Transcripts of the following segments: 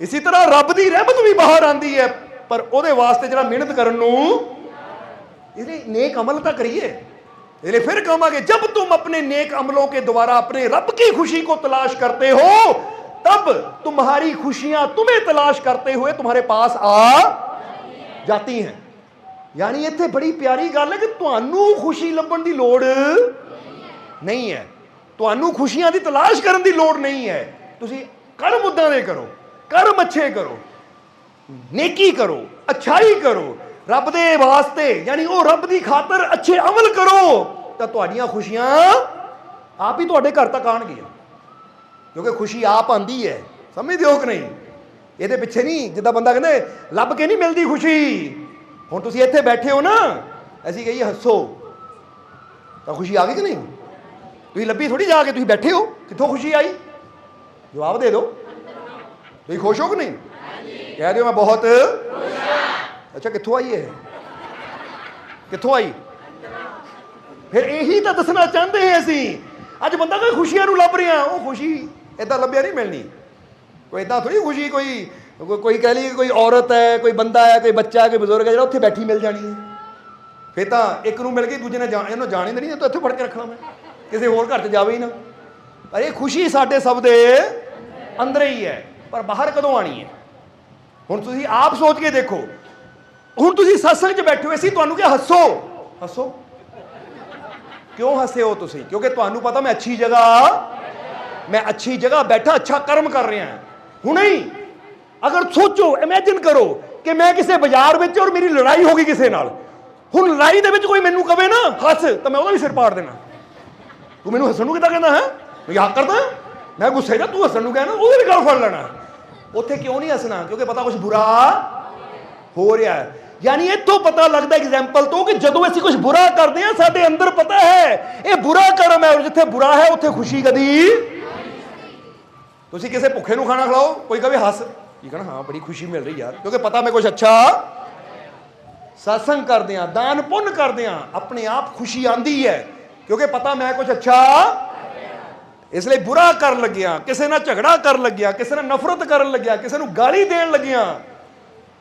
ਇਸੇ ਤਰ੍ਹਾਂ ਰੱਬ ਦੀ ਰਹਿਮਤ ਵੀ ਬਾਹਰ ਆਂਦੀ ਹੈ ਪਰ ਉਹਦੇ ਵਾਸਤੇ ਜਿਹੜਾ ਮਿਹਨਤ ਕਰਨ ਨੂੰ ਇਹਦੇ ਨੇਕ ਅਮਲ ਤਾਂ ਕਰੀਏ इसलिए फिर कहूंगा जब तुम अपने नेक अमलों के द्वारा अपने रब की खुशी को तलाश करते हो तब तुम्हारी खुशियां तुम्हें तलाश करते हुए तुम्हारे पास आ ਜਾਤੀ ਹੈ ਯਾਨੀ ਇੱਥੇ ਬੜੀ ਪਿਆਰੀ ਗੱਲ ਹੈ ਕਿ ਤੁਹਾਨੂੰ ਖੁਸ਼ੀ ਲੱਭਣ ਦੀ ਲੋੜ ਨਹੀਂ ਹੈ ਤੁਹਾਨੂੰ ਖੁਸ਼ੀਆਂ ਦੀ ਤਲਾਸ਼ ਕਰਨ ਦੀ ਲੋੜ ਨਹੀਂ ਹੈ ਤੁਸੀਂ ਕਰਮ ਉਦਾਂ ਦੇ ਕਰੋ ਕਰਮ ਅੱਛੇ ਕਰੋ, ਨੇਕੀ ਕਰੋ, ਅਛਾਈ ਕਰੋ, ਰੱਬ ਦੇ ਵਾਸਤੇ, ਯਾਨੀ ਉਹ ਰੱਬ ਦੀ ਖਾਤਰ ਅੱਛੇ ਅਮਲ ਕਰੋ, ਤਾਂ ਤੁਹਾਡੀਆਂ ਖੁਸ਼ੀਆਂ ਆਪ ਹੀ ਤੁਹਾਡੇ ਘਰ ਤੱਕ ਆਣਗੀਆਂ ਕਿਉਂਕਿ ਖੁਸ਼ੀ ਆਪ ਆਂਦੀ ਹੈ, ਸਮਝਦੇ ਹੋ ਕਿ ਨਹੀਂ? ਇਹਦੇ ਪਿੱਛੇ ਨਹੀਂ, ਜਿੱਦਾਂ ਬੰਦਾ ਕਹਿੰਦੇ ਲੱਭ ਕੇ ਨਹੀਂ ਮਿਲਦੀ ਖੁਸ਼ੀ? ਹੁਣ ਤੁਸੀਂ ਇੱਥੇ ਬੈਠੇ ਹੋ ਨਾ, ਅਸੀਂ ਕਹੀਏ, ਹੱਸੋ। ਤਾਂ ਖੁਸ਼ੀ ਆ ਗਈ ਕਿ ਨਹੀਂ? ਤੁਸੀਂ ਲੱਭੀ ਥੋੜੀ ਜਾ ਕੇ, ਤੁਸੀਂ ਬੈਠੇ ਹੋ, ਕਿੱਥੋਂ ਖੁਸ਼ੀ ਆਈ? ਜਵਾਬ ਦੇ ਦਿਓ। ਤੁਸੀਂ ਖੁਸ਼ ਹੋ ਕਿ ਨਹੀਂ? ਕਹਿ ਦਿਓ ਮੈਂ ਬਹੁਤ ਅੱਛਾ, ਕਿੱਥੋਂ ਆਈ ਹੈ ਕਿੱਥੋਂ ਆਈ? ਫਿਰ ਇਹੀ ਤਾਂ ਦੱਸਣਾ ਚਾਹੁੰਦੇ ਹਾਂ ਅਸੀਂ। ਅੱਜ ਬੰਦਾ ਕੋਈ ਖੁਸ਼ੀਆਂ ਨੂੰ ਲੱਭ ਰਿਹਾ, ਉਹ ਖੁਸ਼ੀ ਇਦਾਂ ਲੱਭਿਆ ਨਹੀਂ ਮਿਲਣੀ। ਕੋਈ ਇਦਾਂ ਥੋੜੀ ਖੁਸ਼ੀ, ਕੋਈ ਕੋਈ- ਕਹਿ ਲਈ ਕੋਈ ਔਰਤ ਹੈ, ਕੋਈ ਬੰਦਾ ਹੈ, ਕੋਈ ਬੱਚਾ ਹੈ, ਕੋਈ ਬਜ਼ੁਰਗ ਹੈ, ਜਿਹੜਾ ਉੱਥੇ ਬੈਠੀ ਮਿਲ ਜਾਣੀ ਹੈ। ਫਿਰ ਤਾਂ ਇੱਕ ਨੂੰ ਮਿਲ ਗਈ, ਦੂਜੇ ਨੇ ਜਾਣ, ਇਹਨੂੰ ਜਾਣ ਹੀ ਨਹੀਂ ਤਾਂ ਇੱਥੇ ਫੜ ਕੇ ਰੱਖਣਾ ਮੈਂ। ਕਿਸੇ ਹੋਰ ਘਰ 'ਚ ਜਾਵੇ ਹੀ ਨਾ। ਪਰ ਇਹ ਖੁਸ਼ੀ ਸਾਡੇ ਸਭ ਦੇ ਅੰਦਰ ਹੀ ਹੈ। ਪਰ ਬਾਹਰ ਕਦੋਂ ਆਣੀ ਹੈ? ਹੁਣ ਤੁਸੀਂ ਆਪ ਸੋਚ ਕੇ ਦੇਖੋ। ਹੁਣ ਤੁਸੀਂ ਸਤਸੰਗ 'ਚ ਬੈਠੇ ਹੋਏ ਸੀ, ਤੁਹਾਨੂੰ ਕਿ ਹੱਸੋ। ਹੱਸੋ? ਕਿਉਂ ਹੱਸੇ ਹੋ ਤੁਸੀਂ? ਕਿਉਂਕਿ ਤੁਹਾਨੂੰ ਪਤਾ ਮੈਂ ਅੱਛੀ ਜਗ੍ਹਾ, ਮੈਂ ਅੱਛੀ ਜਗ੍ਹਾ ਬੈਠਾ, ਅੱਛਾ ਕਰਮ ਕਰ ਰਿਹਾ ਹਾਂ। ਹੁਣੇ ਹੀ ਅਗਰ ਸੋਚੋ ਇਮੇਜਿਨ ਕਰੋ ਕਿ ਮੈਂ ਕਿਸੇ ਬਾਜ਼ਾਰ ਵਿੱਚ ਔਰ ਮੇਰੀ ਲੜਾਈ ਹੋ ਗਈ ਕਿਸੇ ਨਾਲ। ਹੁਣ ਲੜਾਈ ਦੇ ਵਿੱਚ ਕੋਈ ਮੈਨੂੰ ਕਵੇ ਨਾ, ਹੱਸ, ਤਾਂ ਮੈਂ ਉਹਦਾ ਵੀ ਸਿਰ ਪਾੜ ਦੇਣਾ। ਤੂੰ ਮੈਨੂੰ ਹੱਸਣ ਨੂੰ ਕਿੱਦਾਂ ਕਹਿੰਦਾ ਹੈ? ਮਜ਼ਾਕ ਕਰਦਾ। ਮੈਂ ਗੁੱਸੇ ਦਾ ਤੂੰ ਹੱਸਣ ਨੂੰ ਕਹਿਣਾ ਉਹਦੇ ਵੀ ਗੱਲ ਫੜ ਲੈਣਾ। ਉੱਥੇ ਕਿਉਂ ਨਹੀਂ ਹੱਸਣਾ? ਕਿਉਂਕਿ ਪਤਾ ਕੁਝ ਬੁਰਾ ਹੋ ਰਿਹਾ ਹੈ। ਯਾਨੀ ਇੱਥੋਂ ਪਤਾ ਲੱਗਦਾ ਐਗਜ਼ਾਮਪਲ ਤੋਂ ਕਿ ਜਦੋਂ ਅਸੀਂ ਕੁਝ ਬੁਰਾ ਕਰਦੇ ਹਾਂ, ਸਾਡੇ ਅੰਦਰ ਪਤਾ ਹੈ, ਇਹ ਬੁਰਾ ਕਰਮ ਹੈ ਜਿੱਥੇ ਬੁਰਾ ਹੈ, ਉੱਥੇ ਖੁਸ਼ੀ ਕਦੀ ਤੁਸੀਂ ਕਿਸੇ ਭੁੱਖੇ ਨੂੰ ਖਾਣਾ ਖਿਲਾਓ, ਕੋਈ ਕਹੇ ਹੱਸ। ਕੀ ਕਹਣਾ, ਹਾਂ, ਬੜੀ ਖੁਸ਼ੀ ਮਿਲ ਰਹੀ ਯਾਰ। ਕਿਉਂਕਿ ਪਤਾ ਮੈਂ ਕੁਝ ਅੱਛਾ ਸਤਸੰਗ ਕਰਦੇ ਆ ਦਾਨ ਪੁੰਨ ਕਰਦੇ ਆ ਆਪਣੇ ਆਪ ਖੁਸ਼ੀ ਆਂਦੀ ਹੈ। ਕਿਉਂਕਿ ਪਤਾ ਮੈਂ ਕੁਝ ਅੱਛਾ ਇਸ ਲਈ ਬੁਰਾ ਕਰਨ ਲੱਗਿਆ, ਕਿਸੇ ਨਾਲ ਝਗੜਾ ਕਰਨ ਲੱਗਿਆ, ਕਿਸੇ ਨਾਲ ਨਫ਼ਰਤ ਕਰਨ ਲੱਗਿਆ, ਕਿਸੇ ਨੂੰ ਗਾਲੀ ਦੇਣ ਲੱਗਿਆ।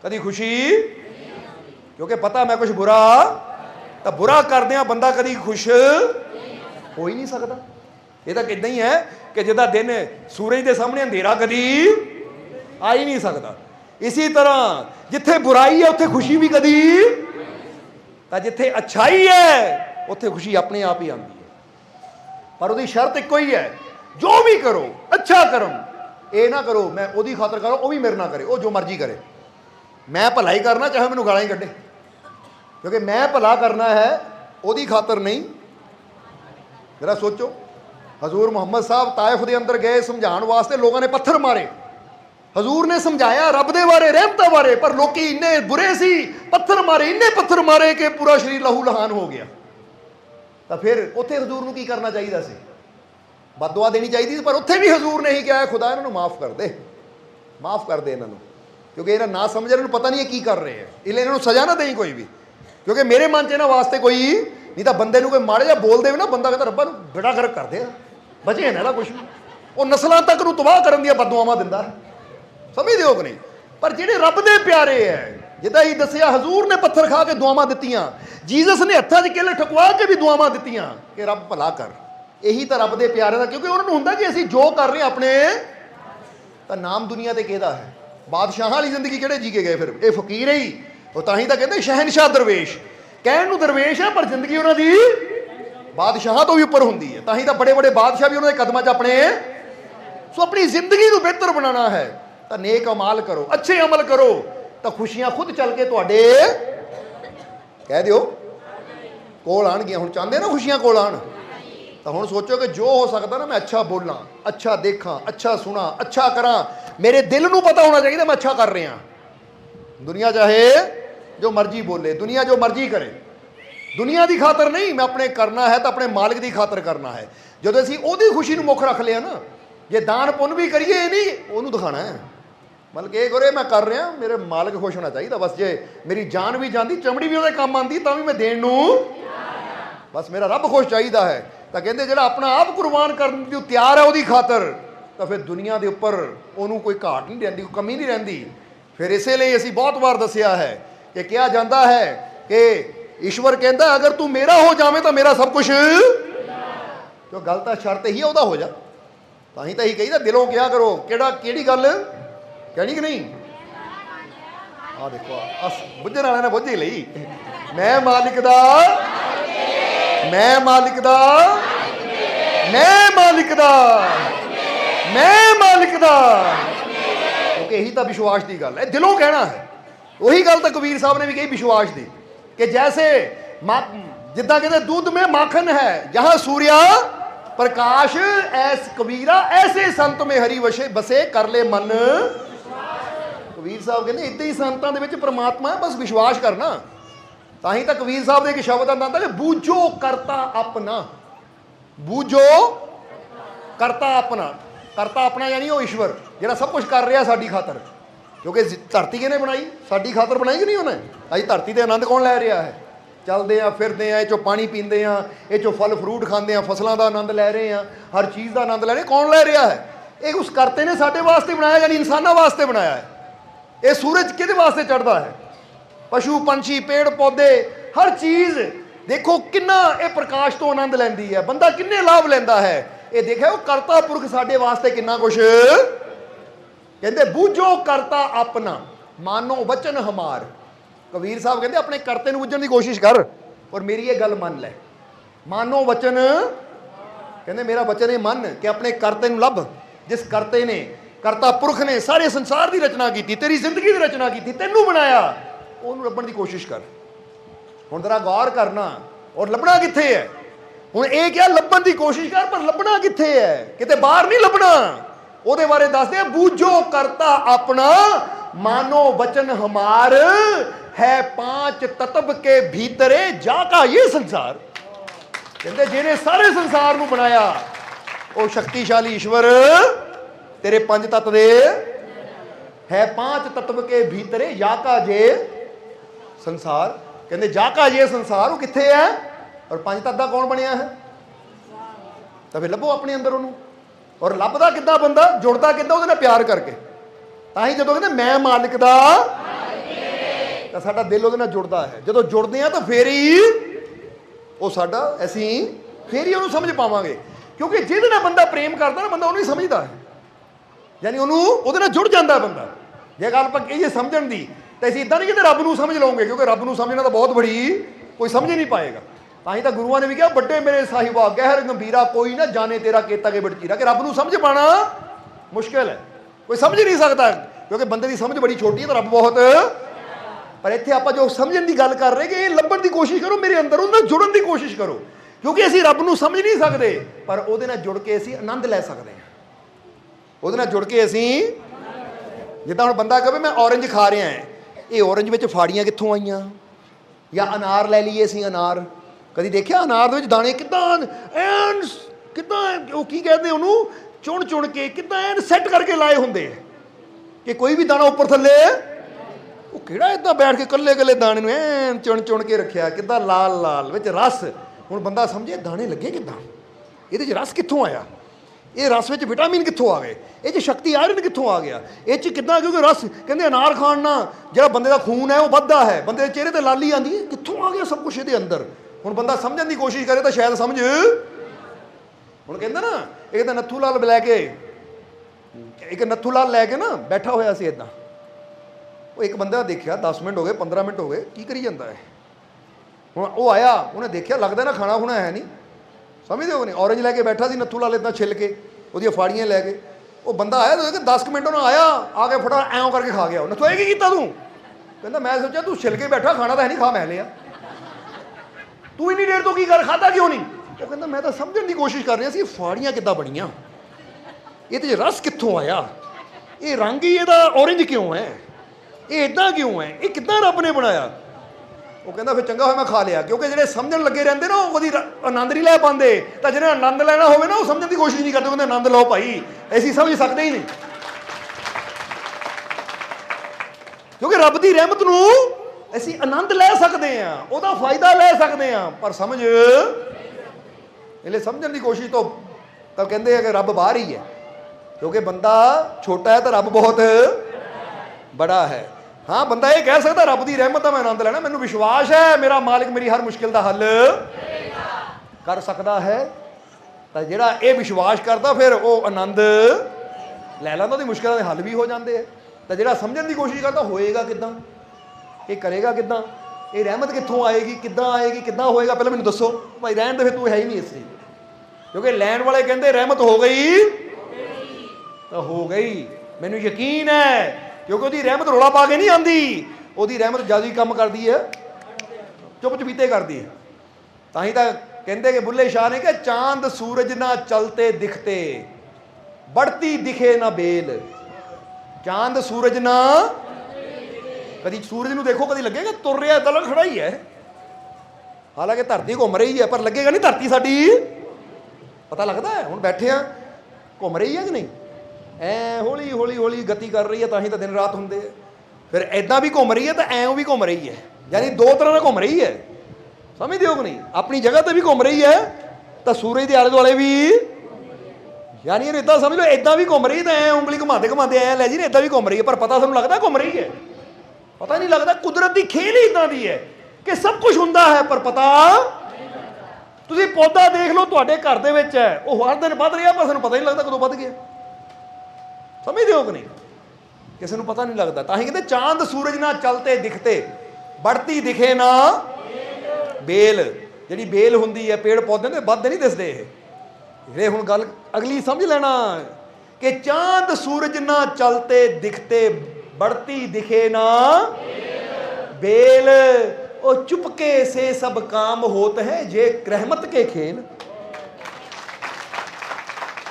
ਕਦੀ ਖੁਸ਼ੀ? ਕਿਉਂਕਿ ਪਤਾ ਮੈਂ ਕੁਝ ਬੁਰਾ, ਤਾਂ ਬੁਰਾ ਕਰਦਿਆਂ ਬੰਦਾ ਕਦੀ ਖੁਸ਼ ਹੋ ਹੀ ਨਹੀਂ ਸਕਦਾ। ਇਹ ਤਾਂ ਕਿਦਾਂ ਹੀ ਹੈ ਕਿ ਜਿਹਦਾ ਦਿਨ ਸੂਰਜ ਦੇ ਸਾਹਮਣੇ ਅੰਧੇਰਾ ਕਦੀ ਆ ਹੀ ਨਹੀਂ ਸਕਦਾ। ਇਸੇ ਤਰ੍ਹਾਂ ਜਿੱਥੇ ਬੁਰਾਈ ਹੈ, ਉੱਥੇ ਖੁਸ਼ੀ ਵੀ ਕਦੀ, ਤਾਂ ਜਿੱਥੇ ਅਛਾਈ ਹੈ, ਉੱਥੇ ਖੁਸ਼ੀ ਆਪਣੇ ਆਪ ਹੀ ਆਉਂਦੀ ਪਰ ਉਹਦੀ ਸ਼ਰਤ ਇੱਕੋ ਹੀ ਹੈ, ਜੋ ਵੀ ਕਰੋ, ਅੱਛਾ ਕਰਮ ਇਹ ਨਾ ਕਰੋ, ਮੈਂ ਉਹਦੀ ਖਾਤਰ ਕਰੋ, ਉਹ ਵੀ ਮੇਰੇ ਨਾਲ ਕਰੇ, ਉਹ ਜੋ ਮਰਜ਼ੀ ਕਰੇ। ਮੈਂ ਭਲਾ ਹੀ ਕਰਨਾ, ਚਾਹੇ ਮੈਨੂੰ ਗਾਲਾਂ ਹੀ ਕੱਢੇ। ਕਿਉਂਕਿ ਮੈਂ ਭਲਾ ਕਰਨਾ ਹੈ, ਉਹਦੀ ਖਾਤਰ ਨਹੀਂ। ਜਰਾ ਸੋਚੋ, ਹਜ਼ੂਰ ਮੁਹੰਮਦ ਸਾਹਿਬ ਤਾਇਫ ਦੇ ਅੰਦਰ ਗਏ, ਸਮਝਾਉਣ ਵਾਸਤੇ ਲੋਕਾਂ ਨੇ ਪੱਥਰ ਮਾਰੇ। ਹਜ਼ੂਰ ਨੇ ਸਮਝਾਇਆ, ਰੱਬ ਦੇ ਬਾਰੇ, ਰਹਿਮਤਾਂ ਬਾਰੇ, ਪਰ ਲੋਕੀ ਇੰਨੇ ਬੁਰੇ ਸੀ, ਪੱਥਰ ਮਾਰੇ, ਇੰਨੇ ਪੱਥਰ ਮਾਰੇ ਕਿ ਪੂਰਾ ਸਰੀਰ ਲਹੂ ਲਹਾਨ ਹੋ ਗਿਆ। ਤਾਂ ਫਿਰ ਉੱਥੇ ਹਜ਼ੂਰ ਨੂੰ ਕੀ ਕਰਨਾ ਚਾਹੀਦਾ ਸੀ? ਬਦਦੁਆ ਦੇਣੀ ਚਾਹੀਦੀ ਸੀ, ਪਰ ਉੱਥੇ ਵੀ ਹਜ਼ੂਰ ਨੇ ਹੀ ਕਿਹਾ, ਖੁਦਾ ਇਹਨਾਂ ਨੂੰ ਮਾਫ ਕਰ ਦੇ। ਮਾਫ ਕਰ ਦੇ ਇਹਨਾਂ ਨੂੰ। ਕਿਉਂਕਿ ਇਹਨਾਂ ਨਾ ਸਮਝ ਇਹਨਾਂ ਨੂੰ ਪਤਾ ਨਹੀਂ ਇਹ ਕੀ ਕਰ ਰਹੇ ਹੈ ਇਸ ਲਈ ਇਹਨਾਂ ਨੂੰ ਸਜ਼ਾ ਨਾ ਦੇਈ ਕੋਈ ਵੀ। ਕਿਉਂਕਿ ਮੇਰੇ ਮਨ 'ਚ ਇਹਨਾਂ ਵਾਸਤੇ ਕੋਈ ਨਹੀਂ ਤਾਂ ਬੰਦੇ ਨੂੰ ਕੋਈ ਮਾੜੇ ਜਿਹਾ ਬੋਲ ਦੇਵੇ ਨਾ, ਬੰਦਾ ਕਹਿੰਦਾ, ਰੱਬਾ ਨੂੰ ਬੇੜਾ ਗਰਕ ਕਰ ਦੇ ਬਚੇ ਨਾ ਇਹਦਾ ਕੁਝ ਉਹ ਨਸਲਾਂ ਤੱਕ ਨੂੰ ਤਬਾਹ ਕਰਨ ਦੀਆਂ ਬਦਦੁਆਵਾਂ ਦਿੰਦਾ। ਸਮਝਦੇ ਹੋ ਕਿ ਨਹੀਂ? ਪਰ ਜਿਹੜੇ ਰੱਬ ਦੇ ਪਿਆਰੇ ਹੈ ਜਿੱਦਾਂ ਹੀ ਦੱਸਿਆ, ਹਜ਼ੂਰ ਨੇ ਪੱਥਰ ਖਾ ਕੇ ਦੁਆਵਾਂ ਦਿੱਤੀਆਂ, ਜੀਸਸ ਨੇ ਹੱਥਾਂ 'ਚ ਕਿਲੇ ਠਕਵਾ ਕੇ ਵੀ ਦੁਆਵਾਂ ਦਿੱਤੀਆਂ, ਕਿ ਰੱਬ ਭਲਾ ਕਰ। ਇਹੀ ਤਾਂ ਰੱਬ ਦੇ ਪਿਆਰੇ ਦਾ, ਕਿਉਂਕਿ ਉਹਨਾਂ ਨੂੰ ਹੁੰਦਾ ਕਿ ਅਸੀਂ ਜੋ ਕਰ ਰਹੇ ਹਾਂ ਆਪਣੇ, ਤਾਂ ਨਾਮ ਦੁਨੀਆ ਤੇ ਕਿਹਦਾ ਹੈ? ਬਾਦਸ਼ਾਹਾਂ ਵਾਲੀ ਜ਼ਿੰਦਗੀ ਕਿਹੜੇ ਜੀ ਕੇ ਗਏ ਫਿਰ? ਇਹ ਫਕੀਰ ਹੀ ਉਹ ਤਾਂ ਹੀ ਤਾਂ ਕਹਿੰਦੇ ਸ਼ਹਿਨशाह ਦਰਵੇਸ਼। ਕਹਿਣ ਨੂੰ ਦਰਵੇਸ਼ ਹੈ, ਪਰ ਜ਼ਿੰਦਗੀ ਉਹਨਾਂ ਦੀ ਬਾਦਸ਼ਾਹਾਂ ਤੋਂ ਵੀ ਉੱਪਰ ਹੁੰਦੀ ਹੈ। ਤਾਂ ਹੀ ਤਾਂ ਬੜੇ ਬੜੇ ਬਾਦਸ਼ਾਹ ਵੀ ਉਹਨਾਂ ਦੇ ਕਦਮਾਂ 'ਚ ਆਪਣੇ, ਸੋ ਆਪਣੀ ਜ਼ਿੰਦਗੀ ਨੂੰ ਬਿਹਤਰ ਬਣਾਉਣਾ ਹੈ। ਤਾਂ ਨੇਕ ਅਮਾਲ ਕਰੋ, ਅੱਛੇ ਅਮਲ ਕਰੋ, ਤਾਂ ਖੁਸ਼ੀਆਂ ਖੁਦ ਚੱਲ ਕੇ ਤੁਹਾਡੇ ਕਹਿ ਦਿਓ, ਕੋਲ ਆਣਗੀਆਂ। ਹੁਣ ਚਾਹੁੰਦੇ ਨਾ ਖੁਸ਼ੀਆਂ ਕੋਲ ਆਣ? ਤਾਂ ਹੁਣ ਸੋਚੋ ਕਿ ਜੋ ਹੋ ਸਕਦਾ ਨਾ ਮੈਂ ਅੱਛਾ ਬੋਲਾਂ, ਅੱਛਾ ਦੇਖਾਂ, ਅੱਛਾ ਸੁਣਾ, ਅੱਛਾ ਕਰਾਂ। ਮੇਰੇ ਦਿਲ ਨੂੰ ਪਤਾ ਹੋਣਾ ਚਾਹੀਦਾ ਮੈਂ ਅੱਛਾ ਕਰ ਰਿਹਾ। ਦੁਨੀਆ ਚਾਹੇ ਜੋ ਮਰਜ਼ੀ ਬੋਲੇ, ਦੁਨੀਆ ਜੋ ਮਰਜ਼ੀ ਕਰੇ। ਦੁਨੀਆ ਦੀ ਖਾਤਰ ਨਹੀਂ, ਮੈਂ ਆਪਣੇ ਕਰਨਾ ਹੈ ਤਾਂ ਆਪਣੇ ਮਾਲਕ ਦੀ ਖਾਤਰ ਕਰਨਾ ਹੈ। ਜਦੋਂ ਅਸੀਂ ਉਹਦੀ ਖੁਸ਼ੀ ਨੂੰ ਮੁੱਖ ਰੱਖ ਲਿਆ ਨਾ, ਜੇ ਦਾਨ ਪੁੰਨ ਵੀ ਕਰੀਏ ਨਹੀਂ, ਉਹਨੂੰ ਦਿਖਾਣਾ ਹੈ। ਮਤਲਬ ਕਿ ਇਹ ਕਰੇ ਮੈਂ ਕਰ ਰਿਹਾ ਮੇਰੇ ਮਾਲਕ ਖੁਸ਼ ਹੋਣਾ ਚਾਹੀਦਾ ਬਸ ਜੇ ਮੇਰੀ ਜਾਨ ਵੀ ਜਾਂਦੀ ਚਮੜੀ ਵੀ ਉਹਦੇ ਕੰਮ ਆਂਦੀ ਤਾਂ ਵੀ ਮੈਂ ਦੇਣ ਨੂੰ ਬਸ ਮੇਰਾ ਰੱਬ ਖੁਸ਼ ਚਾਹੀਦਾ ਹੈ। ਤਾਂ ਕਹਿੰਦੇ ਜਿਹੜਾ ਆਪਣਾ ਆਪ ਕੁਰਬਾਨ ਕਰਨ ਨੂੰ ਤਿਆਰ ਹੈ ਉਹਦੀ ਖਾਤਰ ਤਾਂ ਫਿਰ ਦੁਨੀਆ ਦੇ ਉੱਪਰ ਉਹਨੂੰ ਕੋਈ ਘਾਟ ਨਹੀਂ ਰਹਿੰਦੀ ਕੋਈ ਕਮੀ ਨਹੀਂ ਰਹਿੰਦੀ। ਫਿਰ ਇਸੇ ਲਈ ਅਸੀਂ ਬਹੁਤ ਵਾਰ ਦੱਸਿਆ ਹੈ ਕਿ ਕਿਹਾ ਜਾਂਦਾ ਹੈ ਕਿ ਈਸ਼ਵਰ ਕਹਿੰਦਾ ਅਗਰ ਤੂੰ ਮੇਰਾ ਹੋ ਜਾਵੇਂ ਤਾਂ ਮੇਰਾ ਸਭ ਕੁਝ ਜੋ ਗਲਤ ਆ ਸ਼ਰਤ ਹੀ ਆ, ਉਹਦਾ ਹੋ ਜਾ। ਤਾਂ ਹੀ ਤਾਂ ਹੀ ਕਹੀਦਾ ਦਿਲੋਂ ਕਿਹਾ ਕਰੋ ਕਿਹੜਾ ਕਿਹੜੀ ਗੱਲ? ਕਹਿਣੀ ਕਿ ਨਹੀਂ? ਆ ਦੇਖੋ ਅਸ, ਬੁੱਝਣ ਵਾਲਿਆਂ ਨੇ ਬੁੱਝ ਹੀ ਲਈ। ਮੈਂ ਮਾਲਿਕ ਦਾ ਮੈਂ ਮਾਲਿਕ ਦਾ ਮੈਂ ਮਾਲਿਕ ਦਾ ਮੈਂ ਮਾਲਿਕ ਦਾ। ਕਿਉਂਕਿ ਇਹੀ ਤਾਂ ਵਿਸ਼ਵਾਸ ਦੀ ਗੱਲ ਹੈ। ਦਿਲੋਂ ਕਹਿਣਾ ਹੈ। ਉਹੀ ਗੱਲ ਤਾਂ ਕਬੀਰ ਸਾਹਿਬ ਨੇ ਵੀ ਕਹੀ ਵਿਸ਼ਵਾਸ ਦੀ। ਕਿ ਜੈਸੇ ਜਿੱਦਾਂ ਕਹਿੰਦੇ ਦੁੱਧ ਮੇ ਮਾਖਨ ਹੈ, ਜਹਾਂ ਸੂਰਿਆ ਪ੍ਰਕਾਸ਼ ਐਸ ਕਬੀਰਾ ਐਸੇ ਸੰਤ ਮੇ ਹਰੀ ਵਸੇ ਬਸੇ ਕਰ ਲੈ ਮਨ। ਕਬੀਰ ਸਾਹਿਬ ਕਹਿੰਦੇ, ਇਦਾਂ ਹੀ ਸੰਤਾਂ ਦੇ ਵਿੱਚ ਪ੍ਰਮਾਤਮਾ ਹੈ ਬਸ ਵਿਸ਼ਵਾਸ ਕਰਨਾ। ਤਾਂ ਹੀ ਤਾਂ ਕਬੀਰ ਸਾਹਿਬ ਦੇ ਇੱਕ ਸ਼ਬਦ ਆਉਂਦਾ ਕਿ ਬੂਝੋ ਕਰਤਾ ਆਪਣਾ। ਬੂਝੋ ਕਰਤਾ ਆਪਣਾ। ਕਰਤਾ ਆਪਣਾ ਯਾਨੀ ਉਹ ਈਸ਼ਵਰ, ਜਿਹੜਾ ਸਭ ਕੁਝ ਕਰ ਰਿਹਾ ਸਾਡੀ ਖਾਤਰ। ਕਿਉਂਕਿ ਧਰਤੀ ਕਿਹਨੇ ਬਣਾਈ? ਸਾਡੀ ਖਾਤਰ ਬਣਾਈ ਕਿ ਨਹੀਂ ਉਹਨੇ? ਅਸੀਂ ਧਰਤੀ ਦੇ ਆਨੰਦ ਕੌਣ ਲੈ ਰਿਹਾ ਹੈ? ਚੱਲਦੇ ਆ ਫਿਰਦੇ ਆ ਇਹ ਚੋਂ ਪਾਣੀ ਪੀਂਦੇ ਆ ਇਹ ਚੋਂ ਫਲ ਫਰੂਟ ਖਾਂਦੇ ਆ ਫਸਲਾਂ ਦਾ ਆਨੰਦ ਲੈ ਰਹੇ ਆ ਹਰ ਚੀਜ਼ ਦਾ ਆਨੰਦ ਲੈ ਰਹੇ ਕੌਣ ਲੈ ਰਿਹਾ ਹੈ? ਇਹ ਉਸ ਕਰਤੇ ਨੇ ਸਾਡੇ ਵਾਸਤੇ ਬਣਾਇਆ, ਯਾਨੀ ਇਨਸਾਨਾਂ ਵਾਸਤੇ ਬਣਾਇਆ ਹੈ। ਇਹ ਸੂਰਜ ਕਿਹਦੇ ਵਾਸਤੇ ਚੜਦਾ ਹੈ? ਪਸ਼ੂ, ਪੰਛੀ, ਪੇੜ, ਪੌਦੇ, ਹਰ ਚੀਜ਼। ਦੇਖੋ ਕਿੰਨਾ ਇਹ ਪ੍ਰਕਾਸ਼ ਤੋਂ ਆਨੰਦ ਲੈਂਦੀ ਹੈ। ਬੰਦਾ ਕਿੰਨੇ ਲਾਭ ਲੈਂਦਾ ਹੈ। ਇਹ ਦੇਖਿਆ, ਉਹ ਕਰਤਾ ਪੁਰਖ ਸਾਡੇ ਵਾਸਤੇ ਕਿੰਨਾ ਕੁਛ। ਕਹਿੰਦੇ, ਬੂਝੋ ਕਰਤਾ ਆਪਣਾ, ਮਾਨੋ ਵਚਨ ਹਮਾਰ। ਕਬੀਰ ਸਾਹਿਬ ਕਹਿੰਦੇ, ਆਪਣੇ ਕਰਤੇ ਨੂੰ ਬੁੱਝਣ ਦੀ ਕੋਸ਼ਿਸ਼ ਕਰ ਔਰ ਮੇਰੀ ਇਹ ਗੱਲ ਮੰਨ ਲੈ। ਮਾਨੋ ਵਚਨ, ਕਹਿੰਦੇ, ਮੇਰਾ ਵਚਨ ਇਹ ਮੰਨ ਕਿ ਆਪਣੇ ਕਰਤੇ ਨੂੰ ਲੱਭ। ਜਿਸ ਕਰਤੇ ਨੇ ਕਰਤਾ ਪੁਰਖ ਨੇ, ਸਾਰੇ ਸੰਸਾਰ ਦੀ ਰਚਨਾ ਕੀਤੀ, ਤੇਰੀ ਜ਼ਿੰਦਗੀ ਦੀ ਰਚਨਾ ਕੀਤੀ, ਤੈਨੂੰ ਬਣਾਇਆ। ਉਹਨੂੰ ਲੱਭਣ ਦੀ ਕੋਸ਼ਿਸ਼ ਕਰ। ਹੁਣ ਤੇਰਾ ਗੌਰ ਕਰਨਾ, ਔਰ ਲੱਭਣਾ ਕਿੱਥੇ ਹੈ? ਹੁਣ ਇਹ ਕਿਹਾ ਲੱਭਣ ਦੀ ਕੋਸ਼ਿਸ਼ ਕਰ, ਪਰ ਲੱਭਣਾ ਕਿੱਥੇ ਹੈ? ਕਿਤੇ ਬਾਹਰ ਨਹੀਂ ਲੱਭਣਾ। ਉਹਦੇ ਬਾਰੇ ਦੱਸਦੇ ਆ, ਬੂਝੋ ਕਰਤਾ ਆਪਣਾ, ਮਾਨੋ ਵਚਨ ਹਮਾਰ, ਹੈ ਪਾंच ਤਤਵ ਕੇ ਭੀਤਰੇ, ਜਾ ਕਾ ਇਹ ਸੰਸਾਰ। ਕਹਿੰਦੇ ਜਿਹਨੇ ਸਾਰੇ ਸੰਸਾਰ ਨੂੰ ਬਣਾਇਆ, ਉਹ ਸ਼ਕਤੀਸ਼ਾਲੀ ਈਸ਼ਵਰ ਤੇਰੇ ਪੰਜ ਤਤ ਦੇ ਹੈ ਪਾंच ਤਤਵ ਕੇ ਭੀਤਰੇ ਜਾ ਜੇ ਸੰਸਾਰ। ਕਹਿੰਦੇ ਜਾ ਕਾ ਜੇ ਸੰਸਾਰ, ਉਹ ਕਿੱਥੇ ਹੈ? ਔਰ ਪੰਜ ਤੱਤ ਦਾ ਕੌਣ ਬਣਿਆ ਹੈ? ਤਾਂ ਫਿਰ ਲੱਭੋ ਆਪਣੇ ਅੰਦਰ ਉਹਨੂੰ। ਔਰ ਲੱਭਦਾ ਕਿੱਦਾਂ ਬੰਦਾ? ਜੁੜਦਾ ਕਿੱਦਾਂ? ਉਹਦੇ ਨਾਲ ਪਿਆਰ ਕਰਕੇ। ਤਾਂ ਹੀ ਜਦੋਂ ਕਹਿੰਦੇ ਮੈਂ ਮਾਲਕ ਦਾ ਤਾਂ ਸਾਡਾ ਦਿਲ ਉਹਦੇ ਨਾਲ ਜੁੜਦਾ ਹੈ। ਜਦੋਂ ਜੁੜਦੇ ਆ ਤਾਂ ਫੇਰ ਹੀ ਉਹ ਸਾਡਾ ਅਸੀਂ ਫੇਰ ਹੀ ਉਹਨੂੰ ਸਮਝ ਪਾਵਾਂਗੇ। ਕਿਉਂਕਿ ਜਿਹਦੇ ਨਾਲ ਬੰਦਾ ਪ੍ਰੇਮ ਕਰਦਾ ਨਾ, ਬੰਦਾ ਉਹਨੂੰ ਹੀ ਸਮਝਦਾ ਹੈ। ਯਾਨੀ ਉਹਨੂੰ ਉਹਦੇ ਨਾਲ ਜੁੜ ਜਾਂਦਾ ਬੰਦਾ। ਜੇ ਗੱਲ ਆਪਾਂ ਕਹੀਏ ਸਮਝਣ ਦੀ, ਤਾਂ ਅਸੀਂ ਇਦਾਂ ਨਹੀਂ ਕਿਤੇ ਰੱਬ ਨੂੰ ਸਮਝ ਲਵਾਂਗੇ, ਕਿਉਂਕਿ ਰੱਬ ਨੂੰ ਸਮਝਣਾ ਤਾਂ ਬਹੁਤ ਬੜੀ, ਕੋਈ ਸਮਝ ਨਹੀਂ ਪਾਏਗਾ। ਤਾਂ ਹੀ ਤਾਂ ਗੁਰੂਆਂ ਨੇ ਵੀ ਕਿਹਾ, ਵੱਡੇ ਮੇਰੇ ਸਾਹਿਬਾ ਗਹਿਰ ਗੰਭੀਰਾ ਕੋਈ ਨਾ ਜਾਣੇ ਤੇਰਾ ਕੀਤਾ ਕੇ ਬੜਚੀਰਾ ਕਿ ਰੱਬ ਨੂੰ ਸਮਝ ਪਾਣਾ ਮੁਸ਼ਕਿਲ ਹੈ। ਕੋਈ ਸਮਝ ਨਹੀਂ ਸਕਦਾ, ਕਿਉਂਕਿ ਬੰਦੇ ਦੀ ਸਮਝ ਬੜੀ ਛੋਟੀ ਹੈ ਤਾਂ ਰੱਬ ਬਹੁਤ। ਪਰ ਇੱਥੇ ਆਪਾਂ ਜੋ ਸਮਝਣ ਦੀ ਗੱਲ ਕਰ ਰਹੇ ਕਿ ਇਹ ਲੱਭਣ ਦੀ ਕੋਸ਼ਿਸ਼ ਕਰੋ, ਮੇਰੇ ਅੰਦਰ ਉਹਨਾਂ ਨਾਲ ਜੁੜਨ ਦੀ ਕੋਸ਼ਿਸ਼ ਕਰੋ। ਕਿਉਂਕਿ ਅਸੀਂ ਰੱਬ ਨੂੰ ਸਮਝ ਨਹੀਂ ਸਕਦੇ, ਪਰ ਉਹਦੇ ਨਾਲ ਜੁੜ ਕੇ ਅਸੀਂ ਆਨੰਦ ਲੈ ਸਕਦੇ ਹਾਂ। ਉਹਦੇ ਨਾਲ ਜੁੜ ਕੇ ਅਸੀਂ ਜਿੱਦਾਂ ਹੁਣ ਬੰਦਾ ਕਹੇ ਮੈਂ ਔਰੰਜ ਖਾ ਰਿਹਾ ਹਾਂ, ਇਹ ਔਰੰਜ ਵਿੱਚ ਫਾੜੀਆਂ ਕਿੱਥੋਂ ਆਈਆਂ? ਜਾਂ ਅਨਾਰ ਲੈ ਲਈਏ ਅਸੀਂ ਅਨਾਰ। ਕਦੀ ਦੇਖਿਆ ਅਨਾਰ ਦੇ ਵਿੱਚ ਦਾਣੇ? ਕਿੱਦਾਂ ਐਨ ਕਿੱਦਾਂ ਉਹ ਕੀ ਕਹਿੰਦੇ ਉਹਨੂੰ? ਚੁਣ ਚੁਣ ਕੇ ਕਿੱਦਾਂ ਐਨ ਸੈੱਟ ਕਰਕੇ ਲਾਏ ਹੁੰਦੇ ਕਿ ਕੋਈ ਵੀ ਦਾਣਾ ਉੱਪਰ ਥੱਲੇ, ਉਹ ਕਿਹੜਾ ਇਦਾਂ ਬੈਠ ਕੇ ਕੱਲੇ ਕੱਲੇ ਦਾਣੇ ਨੂੰ ਐਨ ਚੁਣ ਚੁਣ ਕੇ ਰੱਖਿਆ? ਕਿੱਦਾਂ ਲਾਲ ਲਾਲ ਵਿੱਚ ਰਸ। ਹੁਣ ਬੰਦਾ ਸਮਝੇ ਦਾਣੇ ਲੱਗੇ ਕਿੱਦਾਂ? ਇਹਦੇ 'ਚ ਰਸ ਕਿੱਥੋਂ ਆਇਆ? ਇਹ ਰਸ ਵਿੱਚ ਵਿਟਾਮਿਨ ਕਿੱਥੋਂ ਆ ਗਏ? ਇਹ 'ਚ ਸ਼ਕਤੀ ਆਇਰਨ ਕਿੱਥੋਂ ਆ ਗਿਆ? ਇਹ 'ਚ ਕਿੱਦਾਂ? ਕਿਉਂਕਿ ਰਸ, ਕਹਿੰਦੇ ਅਨਾਰ ਖਾਣ ਨਾਲ ਜਿਹੜਾ ਬੰਦੇ ਦਾ ਖੂਨ ਹੈ, ਉਹ ਵੱਧਦਾ ਹੈ। ਬੰਦੇ ਦੇ ਚਿਹਰੇ ਤੇ ਲਾਲੀ ਆਂਦੀ ਹੈ। ਕਿੱਥੋਂ ਆ ਗਿਆ ਸਭ ਕੁਝ ਇਹਦੇ ਅੰਦਰ? ਹੁਣ ਬੰਦਾ ਸਮਝਣ ਦੀ ਕੋਸ਼ਿਸ਼ ਕਰੇ ਤਾਂ ਸ਼ਾਇਦ ਸਮਝ। ਹੁਣ ਕਹਿੰਦਾ ਨਾ ਇਹ ਤਾਂ ਨੱਥੂ ਲਾਲ ਲੈ ਕੇ, ਇੱਕ ਨੱਥੂ ਲਾਲ ਲੈ ਕੇ ਨਾ ਬੈਠਾ ਹੋਇਆ ਸੀ ਇਦਾਂ ਉਹ ਇੱਕ ਬੰਦਾ ਦੇਖਿਆ 10 ਮਿੰਟ ਹੋ ਗਏ 15 ਮਿੰਟ ਹੋ ਗਏ, ਕੀ ਕਰੀ ਜਾਂਦਾ ਹੈ ਹੁਣ ਉਹ ਆਇਆ, ਉਹਨੇ ਦੇਖਿਆ, ਲੱਗਦਾ ਨਾ ਖਾਣਾ ਖੁਣਾ ਹੈ ਨਹੀਂ। ਸਮਝਦੇ ਹੋ ਨਹੀਂ? ਔਰੰਜ ਲੈ ਕੇ ਬੈਠਾ ਸੀ, ਨੱਥੂ ਲਾਲ ਇਦਾਂ ਛਿੱਲ ਕੇ, ਉਹਦੀਆਂ ਫਾੜੀਆਂ ਲੈ ਕੇ। ਉਹ ਬੰਦਾ ਆਇਆ ਤੇ 10 ਮਿੰਟ ਉਹਨੇ ਆਇਆ, ਆ ਕੇ ਫਟਾ ਐਂ ਕਰਕੇ ਖਾ ਗਿਆ। ਉਹ ਨੱਥੂ ਇਹ ਕੀ ਕੀਤਾ ਤੂੰ? ਕਹਿੰਦਾ, ਮੈਂ ਸੋਚਿਆ ਤੂੰ ਛਿੱਲ ਕੇ ਬੈਠਾ, ਖਾਣਾ ਤਾਂ ਹੈ ਨਹੀਂ ਖਾ ਮੈਂ ਲਿਆ। ਤੂੰ ਇੰਨੀ ਦੇਰ ਤੋਂ ਕੀ ਕਰ ਖਾਦਾ ਕਿਉਂ ਨਹੀਂ ਉਹ ਕਹਿੰਦਾ, ਮੈਂ ਤਾਂ ਸਮਝਣ ਦੀ ਕੋਸ਼ਿਸ਼ ਕਰ ਰਿਹਾ ਸੀ, ਇਹ ਫਾੜੀਆਂ ਕਿੱਦਾਂ ਬਣੀਆਂ? ਇਹਦੇ 'ਚ ਰਸ ਕਿੱਥੋਂ ਆਇਆ? ਇਹ ਰੰਗ ਹੀ ਇਹਦਾ orange ਕਿਉਂ ਹੈ? ਇਹ ਇਦਾਂ ਕਿਉਂ ਹੈ? ਇਹ ਕਿੱਦਾਂ ਰੱਬ ਨੇ ਬਣਾਇਆ? ਉਹ ਕਹਿੰਦਾ ਫਿਰ ਚੰਗਾ ਹੋਇਆ ਮੈਂ ਖਾ ਲਿਆ। ਕਿਉਂਕਿ ਜਿਹੜੇ ਸਮਝਣ ਲੱਗੇ ਰਹਿੰਦੇ ਨਾ, ਉਹ ਉਹਦੀ ਆਨੰਦ ਨਹੀਂ ਲੈ ਪਾਉਂਦੇ। ਤਾਂ ਜਿਹਨੇ ਆਨੰਦ ਲੈਣਾ ਹੋਵੇ ਨਾ, ਉਹ ਸਮਝਣ ਦੀ ਕੋਸ਼ਿਸ਼ ਨਹੀਂ ਕਰਦੇ ਕਹਿੰਦੇ ਆਨੰਦ ਲਓ ਭਾਈ। ਅਸੀਂ ਸਮਝ ਸਕਦੇ ਹੀ ਨਹੀਂ। ਕਿਉਂਕਿ ਰੱਬ ਦੀ ਰਹਿਮਤ ਨੂੰ ਅਸੀਂ ਆਨੰਦ ਲੈ ਸਕਦੇ ਹਾਂ, ਉਹਦਾ ਫਾਇਦਾ ਲੈ ਸਕਦੇ ਹਾਂ। ਪਰ ਸਮਝ, ਇਹਲੇ ਸਮਝਣ ਦੀ ਕੋਸ਼ਿਸ਼ ਤੋਂ ਤਾਂ ਕਹਿੰਦੇ ਆ ਕਿ ਰੱਬ ਬਾਹਰ ਹੀ ਹੈ। ਕਿਉਂਕਿ ਬੰਦਾ ਛੋਟਾ ਹੈ ਤਾਂ ਰੱਬ ਬਹੁਤ ਬੜਾ ਹੈ। ਹਾਂ, ਬੰਦਾ ਇਹ ਕਹਿ ਸਕਦਾ, ਰੱਬ ਦੀ ਰਹਿਮਤ ਦਾ ਮੈਂ ਆਨੰਦ ਲੈਣਾ, ਮੈਨੂੰ ਵਿਸ਼ਵਾਸ ਹੈ, ਮੇਰਾ ਮਾਲਿਕ ਮੇਰੀ ਹਰ ਮੁਸ਼ਕਿਲ ਦਾ ਹੱਲ ਕਰ ਸਕਦਾ ਹੈ। ਤਾਂ ਜਿਹੜਾ ਇਹ ਵਿਸ਼ਵਾਸ ਕਰਦਾ, ਫਿਰ ਉਹ ਆਨੰਦ ਲੈ ਲੈਂਦਾ, ਉਹਦੀ ਮੁਸ਼ਕਿਲਾਂ ਦੇ ਹੱਲ ਵੀ ਹੋ ਜਾਂਦੇ ਆ। ਤਾਂ ਜਿਹੜਾ ਸਮਝਣ ਦੀ ਕੋਸ਼ਿਸ਼ ਕਰਦਾ, ਹੋਏਗਾ ਕਿਦਾਂ? ਇਹ ਕਰੇਗਾ ਕਿਦਾਂ? ਇਹ ਰਹਿਮਤ ਕਿੱਥੋਂ ਆਏਗੀ, ਕਿੱਦਾਂ ਆਏਗੀ, ਕਿੱਦਾਂ ਹੋਏਗਾ? ਪਹਿਲਾਂ ਮੈਨੂੰ ਦੱਸੋ। ਭਾਈ, ਰਹਿਣ ਦੇ ਫਿਰ ਤੂੰ ਹੈ ਹੀ ਨਹੀਂ ਇਸ ਲਈ। ਕਿਉਂਕਿ ਲੈਣ ਵਾਲੇ ਕਹਿੰਦੇ, ਰਹਿਮਤ ਹੋ ਗਈ। ਤਾਂ ਹੋ ਗਈ। ਮੈਨੂੰ ਯਕੀਨ ਹੈ ਕਿਉਂਕਿ ਉਹਦੀ ਰਹਿਮਤ ਰੋਲਾ ਪਾ ਕੇ ਨਹੀਂ ਆਂਦੀ ਉਹਦੀ ਰਹਿਮਤ ਜਦ ਹੀ ਕੰਮ ਕਰਦੀ ਹੈ, ਚੁੱਪ ਚੁਪੀਤੇ ਕਰਦੀ ਹੈ। ਤਾਂ ਹੀ ਤਾਂ ਕਹਿੰਦੇ ਕਿ ਬੁੱਲੇ ਸ਼ਾਹ ਨੇ ਕਿ ਚਾਂਦ ਸੂਰਜ ਨਾ ਚਲਤੇ ਦਿਖਤੇ, ਬੜਤੀ ਦਿਖੇ ਨਾ ਬੇਲ। ਚਾਂਦ ਸੂਰਜ ਨਾ ਕਦੀ ਸੂਰਜ ਨੂੰ ਦੇਖੋ, ਕਦੀ ਲੱਗੇਗਾ ਤੁਰ ਰਿਹਾ ਤਾਂ ਖੜਾ ਹੀ ਹੈ। ਹਾਲਾਂਕਿ ਧਰਤੀ ਘੁੰਮ ਰਹੀ ਹੈ, ਪਰ ਲੱਗੇਗਾ ਨਹੀਂ ਧਰਤੀ ਸਾਡੀ। ਪਤਾ ਲੱਗਦਾ ਹੈ, ਹੁਣ ਬੈਠੇ ਆ ਘੁੰਮ ਰਹੀ ਹੈ ਕਿ ਨਹੀਂ? ਐ ਹੌਲੀ ਹੌਲੀ ਹੌਲੀ ਗਤੀ ਕਰ ਰਹੀ ਹੈ, ਤਾਂ ਹੀ ਤਾਂ ਦਿਨ ਰਾਤ ਹੁੰਦੇ ਆ। ਫਿਰ ਐਦਾਂ ਵੀ ਘੁੰਮ ਰਹੀ ਹੈ ਤਾਂ ਐਂ ਵੀ ਘੁੰਮ ਰਹੀ ਹੈ। ਯਾਨੀ ਦੋ ਤਰ੍ਹਾਂ ਨਾਲ ਘੁੰਮ ਰਹੀ ਹੈ। ਸਮਝਦੇ ਹੋ ਕਿ ਨਹੀਂ? ਆਪਣੀ ਜਗ੍ਹਾ ਤੇ ਵੀ ਘੁੰਮ ਰਹੀ ਹੈ, ਤਾਂ ਸੂਰਜ ਦੇ ਆਲੇ ਦੁਆਲੇ ਵੀ। ਯਾਨੀ ਇਹ ਇਦਾਂ ਸਮਝ ਲਓ ਇਦਾਂ ਵੀ ਘੁੰਮ ਰਹੀ ਤਾਂ ਐ ਉਂਗਲੀ ਘੁਮਾਉਂਦੇ ਘੁਮਾਉਂਦੇ ਐ ਲੈ ਜੀ ਨੇ ਇਦਾਂ ਵੀ ਘੁੰਮ ਰਹੀ ਹੈ। ਪਰ ਪਤਾ ਸਾਨੂੰ ਲੱਗਦਾ ਘੁੰਮ ਰਹੀ ਹੈ। ਪਤਾ ਨਹੀਂ ਲੱਗਦਾ ਕੁਦਰਤ ਦੀ ਖੇਲ ਹੀ ਇਦਾਂ ਦੀ ਹੈ ਕਿ ਸਭ ਕੁਝ ਹੁੰਦਾ ਹੈ, ਪਰ ਪਤਾ ਤੁਸੀਂ ਪੌਦਾ ਦੇਖ ਲਓ, ਤੁਹਾਡੇ ਘਰ ਦੇ ਵਿੱਚ ਹੈ। ਉਹ ਹਰ ਦਿਨ ਵੱਧ ਰਿਹਾ, ਪਰ ਸਾਨੂੰ ਪਤਾ ਨਹੀਂ ਲੱਗਦਾ ਕਦੋਂ ਵੱਧ ਗਿਆ। ਸਮਝਦੇ ਹੋ ਕਿ ਨਹੀਂ? ਕਿਸੇ ਨੂੰ ਪਤਾ ਨਹੀਂ ਲੱਗਦਾ। ਤਾਂ ਹੀ ਕਹਿੰਦੇ, ਚਾਂਦ ਸੂਰਜ ਨਾ ਚਲਤੇ ਦਿਖਤੇ ਬੜਤੀ ਦਿਖੇ ਨਾ ਬੇਲ। ਜਿਹੜੀ ਬੇਲ ਹੁੰਦੀ ਹੈ, ਪੇੜ ਪੌਦਿਆਂ ਦੇ ਵੱਧ ਨਹੀਂ ਦਿਸਦੇ ਇਹ। ਜਿਹੜੇ ਹੁਣ ਗੱਲ ਅਗਲੀ ਸਮਝ ਲੈਣਾ। ਕਿ ਚਾਂਦ ਸੂਰਜ ਨਾ ਚਲਤੇ ਦਿਖਤੇ ਬੜਤੀ ਦਿਖੇ ਨਾ ਬੇਲ। ਉਹ ਚੁਪਕੇ ਸੇ ਸਭ ਕਾਮ ਹੋਤ ਹੈ, ਜੇ ਰਹਿਮਤ ਕੇ ਖੇਲ।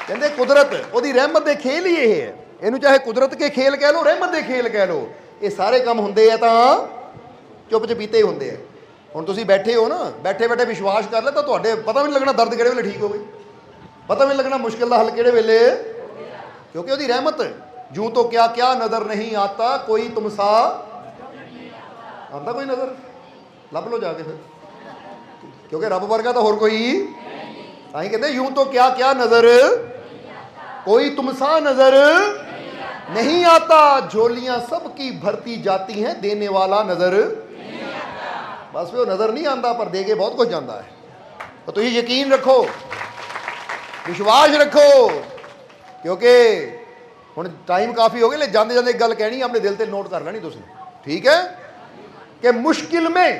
ਕਹਿੰਦੇ ਕੁਦਰਤ, ਉਹਦੀ ਰਹਿਮਤ ਦੇ ਖੇਲ ਹੀ ਇਹ ਹੈ। ਇਹਨੂੰ ਚਾਹੇ ਕੁਦਰਤ ਕੇ ਖੇਲ ਕਹਿ ਲੋ ਰਹਿਮਤ ਦੇ ਖੇਲ ਕਹਿ ਲੋ ਇਹ ਸਾਰੇ ਕੰਮ ਹੁੰਦੇ ਆ ਤਾਂ ਚੁੱਪ ਚਪੀਤੇ ਹੁੰਦੇ ਆ। ਹੁਣ ਤੁਸੀਂ ਬੈਠੇ ਹੋ ਨਾ ਬੈਠੇ ਬੈਠੇ ਵਿਸ਼ਵਾਸ ਕਰ ਲੈ ਤਾਂ ਤੁਹਾਡੇ, ਪਤਾ ਵੀ ਨਹੀਂ ਲੱਗਣਾ ਦਰਦ ਕਿਹੜੇ ਵੇਲੇ ਠੀਕ ਹੋਵੇ। ਪਤਾ ਵੀ ਨਹੀਂ ਲੱਗਣਾ ਮੁਸ਼ਕਿਲ ਦਾ ਹੱਲ ਕਿਹੜੇ ਵੇਲੇ। ਕਿਉਂਕਿ ਉਹਦੀ ਰਹਿਮਤ, ਜੂ ਤੋਂ ਕਿਆ ਕਿਆ ਨਜ਼ਰ ਨਹੀਂ ਆਤਾ, ਕੋਈ ਤੁਮਸਾ ਆਂਦਾ ਕੋਈ ਨਜ਼ਰ? ਲੱਭ ਲੋ ਜਾ ਕੇ ਫਿਰ। ਕਿਉਂਕਿ ਰੱਬ ਵਰਗਾ ਤਾਂ ਹੋਰ ਕੋਈ ਤਾਂ ਹੀ ਕਹਿੰਦੇ, ਯੂੰ ਤੋਂ ਕਿਆ ਕਿਆ ਨਜ਼ਰ, ਕੋਈ ਤੁਮਸਾ ਨਜ਼ਰ नहीं आता झोलियां सबकी भरती जाती हैं देने वाला नजर बस वो नजर नहीं आता पर देके बहुत कुछ जाता है तो तुम यकीन रखो विश्वास रखो क्योंकि ਹੁਣ ਟਾਈਮ ਕਾਫੀ ਹੋ ਗਿਆ ਲੈ ਜਾਂਦੇ ਜਾਂਦੇ ਇੱਕ ਗੱਲ ਕਹਿਣੀ ਆਪਣੇ ਦਿਲ ਤੇ ਨੋਟ ਕਰ ਲੈਣੀ ਤੁਸੀਂ ਠੀਕ है कि मुश्किल में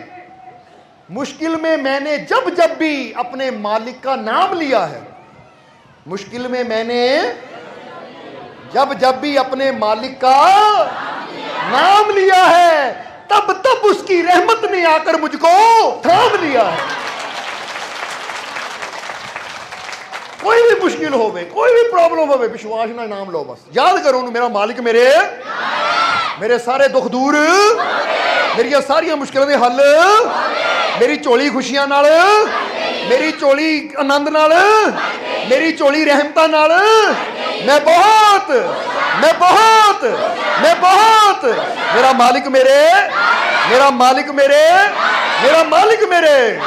मुश्किल में मैंने जब जब भी अपने मालिक का नाम लिया है मुश्किल में मैंने जब जब भी अपने मालिक का नाम लिया है तब तब उसकी रहमत ने आकर मुझको थाम लिया है ਕੋਈ ਵੀ ਮੁਸ਼ਕਿਲ ਹੋਵੇ ਕੋਈ ਵੀ ਪ੍ਰੋਬਲਮ ਹੋਵੇ ਵਿਸ਼ਵਾਸ ਨਾਲ ਨਾਮ ਲਓ ਬਸ ਯਾਦ ਕਰੋ ਉਹਨੂੰ ਮੇਰਾ ਮਾਲਿਕ ਮੇਰੇ ਮੇਰੇ ਸਾਰੇ ਦੁੱਖ ਦੂਰ ਮੇਰੀਆਂ ਸਾਰੀਆਂ ਮੁਸ਼ਕਲਾਂ ਦੇ ਹੱਲ ਮੇਰੀ ਝੋਲੀ ਖੁਸ਼ੀਆਂ ਨਾਲ ਮੇਰੀ ਝੋਲੀ ਆਨੰਦ ਨਾਲ ਮੇਰੀ ਝੋਲੀ ਰਹਿਮਤਾਂ ਨਾਲ ਮੈਂ ਬਹੁਤ ਮੈਂ ਬਹੁਤ ਮੈਂ ਬਹੁਤ। ਮੇਰਾ ਮਾਲਿਕ ਮੇਰੇ, ਮੇਰਾ ਮਾਲਿਕ ਮੇਰੇ, ਮੇਰਾ ਮਾਲਿਕ ਮੇਰੇ।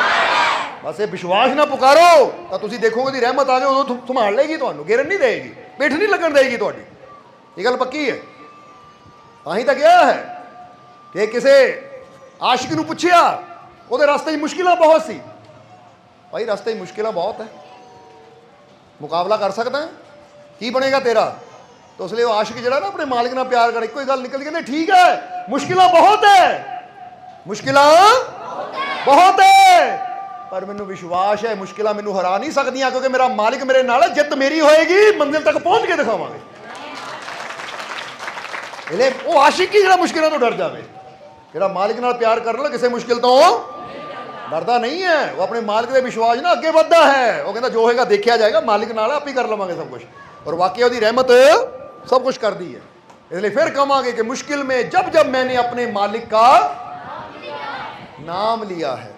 ਬਸ ਇਹ ਵਿਸ਼ਵਾਸ ਨਾ ਪੁਕਾਰੋ, ਤਾਂ ਤੁਸੀਂ ਦੇਖੋਗੇ ਦੀ ਰਹਿਮਤ ਆ ਜਾਏ ਉਦੋਂ ਸੰਭਾਲ ਲਏਗੀ ਤੁਹਾਨੂੰ, ਗਿਰਨ ਨਹੀਂ ਦੇਗੀ ਪਿੱਠ ਨਹੀਂ ਲੱਗਣ ਦੇਗੀ ਤੁਹਾਡੀ। ਇਹ ਗੱਲ ਪੱਕੀ ਹੈ। ਤਾਂ ਹੀ ਤਾਂ ਗਿਆ ਹੈ ਕਿ ਕਿਸੇ ਆਸ਼ਿਕ ਨੂੰ ਪੁੱਛਿਆ, ਉਹਦੇ ਰਸਤੇ 'ਚ ਮੁਸ਼ਕਿਲਾਂ ਬਹੁਤ ਸੀ। ਭਾਈ ਰਸਤੇ 'ਚ ਮੁਸ਼ਕਿਲਾਂ ਬਹੁਤ ਹੈ। ਮੁਕਾਬਲਾ ਕਰ ਸਕਦਾ ਹੈ? ਕੀ ਬਣੇਗਾ ਤੇਰਾ? ਤਾਂ ਉਸ ਲਈ ਉਹ ਆਸ਼ਿਕ ਜਿਹੜਾ ਨਾ ਆਪਣੇ ਮਾਲਕ ਨਾਲ ਪਿਆਰ ਕਰ, ਇੱਕੋ ਹੀ ਗੱਲ ਨਿਕਲਦੀ, ਕਹਿੰਦੇ, ਠੀਕ ਹੈ, ਮੁਸ਼ਕਿਲਾਂ ਬਹੁਤ ਹੈ। ਮੁਸ਼ਕਿਲਾਂ ਬਹੁਤ ਹੈ। ਪਰ ਮੈਨੂੰ ਵਿਸ਼ਵਾਸ ਹੈ, ਮੁਸ਼ਕਿਲਾਂ ਮੈਨੂੰ ਹਰਾ ਨਹੀਂ ਸਕਦੀਆਂ, ਕਿਉਂਕਿ ਮੇਰਾ ਮਾਲਿਕ ਮੇਰੇ ਨਾਲ ਹੈ, ਜਿੱਤ ਮੇਰੀ ਹੋਏਗੀ, ਮੰਜ਼ਿਲ ਤੱਕ ਪਹੁੰਚ ਕੇ ਦਿਖਾਵਾਂਗੇ। ਇਹਨੇ ਉਹ ਆਸ਼ਿਕ ਹੀ ਜਿਹੜਾ ਮੁਸ਼ਕਿਲਾਂ ਤੋਂ ਡਰ ਜਾਵੇ? ਜਿਹੜਾ ਮਾਲਿਕ ਨਾਲ ਪਿਆਰ ਕਰਨ ਲਾ ਕਿਸੇ ਮੁਸ਼ਕਿਲ ਤੋਂ ਡਰਦਾ ਨਹੀਂ ਹੈ। ਉਹ ਆਪਣੇ ਮਾਲਿਕ ਦੇ ਵਿਸ਼ਵਾਸ ਨਾਲ ਅੱਗੇ ਵੱਧਦਾ ਹੈ। ਉਹ ਕਹਿੰਦਾ, ਜੋ ਹੋਏਗਾ ਦੇਖਿਆ ਜਾਏਗਾ, ਮਾਲਿਕ ਨਾਲ ਆਪੇ ਹੀ ਕਰ ਲਵਾਂਗੇ ਸਭ ਕੁਝ ਔਰ ਵਾਕਿਆ ਉਹਦੀ ਰਹਿਮਤ ਸਭ ਕੁਝ ਕਰਦੀ ਹੈ ਇਸ ਲਈ ਫਿਰ ਕਹਾਂਗੇ ਕਿ ਮੁਸ਼ਕਿਲ में जब जब मैंने अपने मालिक का ਨਾਮ ਲਿਆ ਹੈ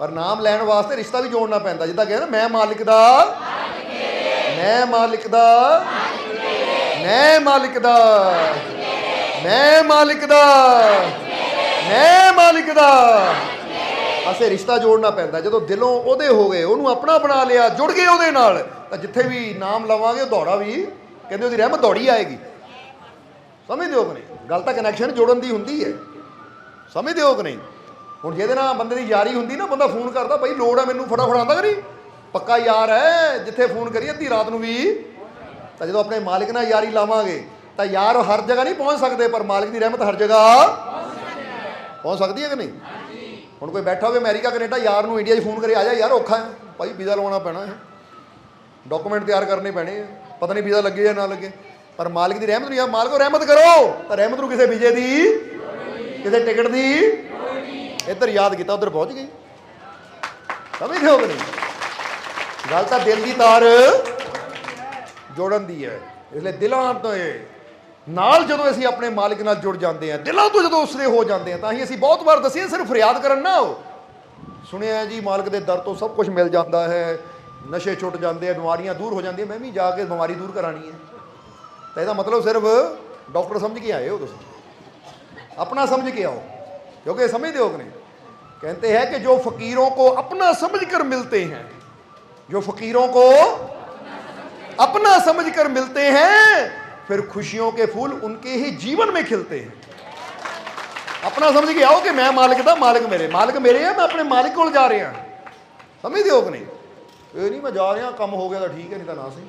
ਪਰ ਨਾਮ ਲੈਣ ਵਾਸਤੇ ਰਿਸ਼ਤਾ ਵੀ ਜੋੜਨਾ ਪੈਂਦਾ ਜਿੱਦਾਂ ਕਹਿੰਦਾ ਮੈਂ ਮਾਲਿਕ ਦਾ ਮੈਂ ਮਾਲਿਕ ਦਾ ਮੈਂ ਮਾਲਿਕ ਦਾ ਮੈਂ ਮਾਲਿਕ ਦਾ ਮੈਂ ਮਾਲਿਕ ਦਾ ਅਸੇ ਰਿਸ਼ਤਾ ਜੋੜਨਾ ਪੈਂਦਾ। ਜਦੋਂ ਦਿਲੋਂ ਉਹਦੇ ਹੋ ਗਏ, ਉਹਨੂੰ ਆਪਣਾ ਬਣਾ ਲਿਆ, ਜੁੜ ਗਏ ਉਹਦੇ ਨਾਲ, ਤਾਂ ਜਿੱਥੇ ਵੀ ਨਾਮ ਲਵਾਂਗੇ, ਉਹ ਦੌੜਾ ਵੀ ਕਹਿੰਦੇ ਉਹਦੀ ਰਹਿਮਤ ਦੌੜੀ ਆਏਗੀ। ਸਮਝਦੇ ਹੋ ਕਿ ਨਹੀਂ? ਗੱਲ ਤਾਂ ਕਨੈਕਸ਼ਨ ਜੋੜਨ ਦੀ ਹੁੰਦੀ ਹੈ। ਸਮਝਦੇ ਹੋ ਕਿ ਨਹੀਂ? ਹੁਣ ਜਿਹਦੇ ਨਾਲ ਬੰਦੇ ਦੀ ਯਾਰੀ ਹੁੰਦੀ ਨਾ, ਬੰਦਾ ਫੋਨ ਕਰਦਾ ਬਈ ਲੋੜ ਹੈ ਮੈਨੂੰ ਫਟਾਫਟ ਆਉਂਦਾ ਕਰੀ ਪੱਕਾ ਯਾਰ ਹੈ, ਜਿੱਥੇ ਫੋਨ ਕਰੀ ਅੱਧੀ ਰਾਤ ਨੂੰ ਵੀ। ਤਾਂ ਜਦੋਂ ਆਪਣੇ ਮਾਲਿਕ ਨਾਲ ਯਾਰੀ ਲਾਵਾਂਗੇ, ਤਾਂ ਯਾਰ ਹਰ ਜਗ੍ਹਾ ਨਹੀਂ ਪਹੁੰਚ ਸਕਦੇ, ਪਰ ਮਾਲਿਕ ਦੀ ਰਹਿਮਤ ਹਰ ਜਗ੍ਹਾ ਪਹੁੰਚ ਸਕਦੀ ਹੈ ਕਿ ਨਹੀਂ? ਹੁਣ ਕੋਈ ਬੈਠਾ ਹੋਵੇ ਅਮਰੀਕਾ, ਕੈਨੇਡਾ, ਯਾਰ ਨੂੰ ਇੰਡੀਆ 'ਚ ਫੋਨ ਕਰੇ, ਆ ਜਾ ਯਾਰ, ਔਖਾ ਹੈ। ਭਾਈ, ਵੀਜ਼ਾ ਲਵਾਉਣਾ ਪੈਣਾ ਹੈ। ਡਾਕੂਮੈਂਟ ਤਿਆਰ ਕਰਨੇ ਪੈਣੇ ਆ ਪਤਾ ਨਹੀਂ ਵੀਜ਼ਾ ਲੱਗੇ ਜਾਂ ਨਾ ਲੱਗੇ। ਪਰ ਮਾਲਕ ਦੀ ਰਹਿਮਤ ਨਹੀਂ ਆ। ਮਾਲਕੋ, ਰਹਿਮਤ ਕਰੋ। ਤਾਂ ਰਹਿਮਤ ਨੂੰ ਕਿਸੇ ਵੀਜ਼ੇ ਦੀ, ਕਿਸੇ ਟਿਕਟ ਦੀ ਇੱਧਰ ਯਾਦ ਕੀਤਾ, ਉੱਧਰ ਪਹੁੰਚ ਗਈ। ਸਮਝਦੇ ਹੋ ਕਿ ਗੱਲ ਤਾਂ ਦਿਲ ਦੀ ਤਾਰ ਜੋੜਨ ਦੀ ਹੈ। ਇਸ ਲਈ ਦਿਲਾਂ ਤੋਂ ਇਹ ਨਾਲ ਜਦੋਂ ਅਸੀਂ ਆਪਣੇ ਮਾਲਿਕ ਨਾਲ ਜੁੜ ਜਾਂਦੇ ਹਾਂ ਦਿਲਾਂ ਤੋਂ ਜਦੋਂ ਉਸਦੇ ਹੋ ਜਾਂਦੇ ਹਾਂ ਤਾਂ ਹੀ ਅਸੀਂ ਬਹੁਤ ਵਾਰ ਦੱਸੀਏ ਸਿਰਫ ਫਰਿਆਦ ਕਰਨ ਨਾ ਹੋ ਸੁਣਿਆ ਜੀ ਮਾਲਕ ਦੇ ਦਰ ਤੋਂ ਸਭ ਕੁਝ ਮਿਲ ਜਾਂਦਾ ਹੈ ਨਸ਼ੇ ਛੁੱਟ ਜਾਂਦੇ ਆ ਬਿਮਾਰੀਆਂ ਦੂਰ ਹੋ ਜਾਂਦੀਆਂ ਮੈਂ ਵੀ ਜਾ ਕੇ ਬਿਮਾਰੀ ਦੂਰ ਕਰਾਣੀ ਹੈ ਤਾਂ ਇਹਦਾ ਮਤਲਬ ਸਿਰਫ ਡਾਕਟਰ ਸਮਝ ਕੇ ਆਏ ਹੋ ਤੁਸੀਂ ਆਪਣਾ ਸਮਝ ਕੇ ਆਓ क्योंकि समझते हो कि नहीं कहते हैं कि जो फकीरों को अपना समझकर मिलते हैं जो फकीरों को अपना समझकर मिलते हैं फिर खुशियों के फूल उनके ही जीवन में खिलते हैं अपना समझ के आओ कि मैं मालिक ਦਾ ਮਾਲਕ ਮੇਰੇ ਮਾਲਕ ਮੇਰੇ ਆ ਮੈਂ ਆਪਣੇ ਮਾਲਿਕ ਕੋਲ ਜਾ ਰਿਹਾ ਸਮਝਦੇ ਹੋ ਕਿ ਨਹੀਂ ਇਹ ਨਹੀਂ ਮੈਂ ਜਾ ਰਿਹਾ ਕੰਮ ਹੋ ਗਿਆ ਤਾਂ ਠੀਕ ਹੈ ਨਹੀਂ ਤਾਂ ਨਾ ਸਹੀ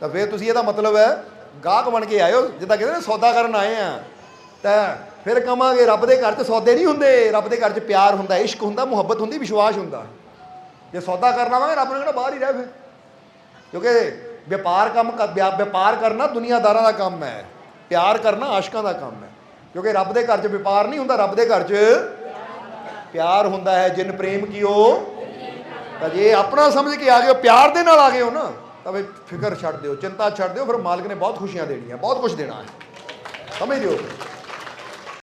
ਤਾਂ ਫਿਰ ਤੁਸੀਂ ਇਹਦਾ ਮਤਲਬ ਹੈ ਗਾਹਕ ਬਣ ਕੇ ਆਇਓ ਜਿੱਦਾਂ ਕਹਿੰਦੇ ਨੇ ਸੌਦਾ ਕਰਨ ਆਏ ਆ ਤਾਂ ਫਿਰ ਕਵਾਂਗੇ ਰੱਬ ਦੇ ਘਰ 'ਚ ਸੌਦੇ ਨਹੀਂ ਹੁੰਦੇ ਰੱਬ ਦੇ ਘਰ 'ਚ ਪਿਆਰ ਹੁੰਦਾ ਇਸ਼ਕ ਹੁੰਦਾ ਮੁਹੱਬਤ ਹੁੰਦੀ ਵਿਸ਼ਵਾਸ ਹੁੰਦਾ ਜੇ ਸੌਦਾ ਕਰਨਾ ਵਾ ਰੱਬ ਨੇ ਕਿਹੜਾ ਬਾਹਰ ਹੀ ਰਹਿ ਫਿਰ ਕਿਉਂਕਿ ਵਪਾਰ ਕੰਮ ਵਪਾਰ ਕਰਨਾ ਦੁਨੀਆਦਾਰਾਂ ਦਾ ਕੰਮ ਹੈ। ਪਿਆਰ ਕਰਨਾ ਆਸ਼ਕਾਂ ਦਾ ਕੰਮ ਹੈ। ਕਿਉਂਕਿ ਰੱਬ ਦੇ ਘਰ 'ਚ ਵਪਾਰ ਨਹੀਂ ਹੁੰਦਾ, ਰੱਬ ਦੇ ਘਰ 'ਚ ਪਿਆਰ ਹੁੰਦਾ ਹੈ। ਜਿਨ ਪ੍ਰੇਮ ਕੀਓ, ਤਾਂ ਜੇ ਆਪਣਾ ਸਮਝ ਕੇ ਆ ਗਏ ਪਿਆਰ ਦੇ ਨਾਲ ਆ ਗਏ ਹੋ ਨਾ, ਤਾਂ ਵੀ ਫਿਕਰ ਛੱਡ ਦਿਓ, ਚਿੰਤਾ ਛੱਡ ਦਿਓ, ਫਿਰ ਮਾਲਕ ਨੇ ਬਹੁਤ ਖੁਸ਼ੀਆਂ ਦੇਣੀਆਂ, ਬਹੁਤ ਕੁਝ ਦੇਣਾ ਹੈ। ਸਮਝ ਹੋ?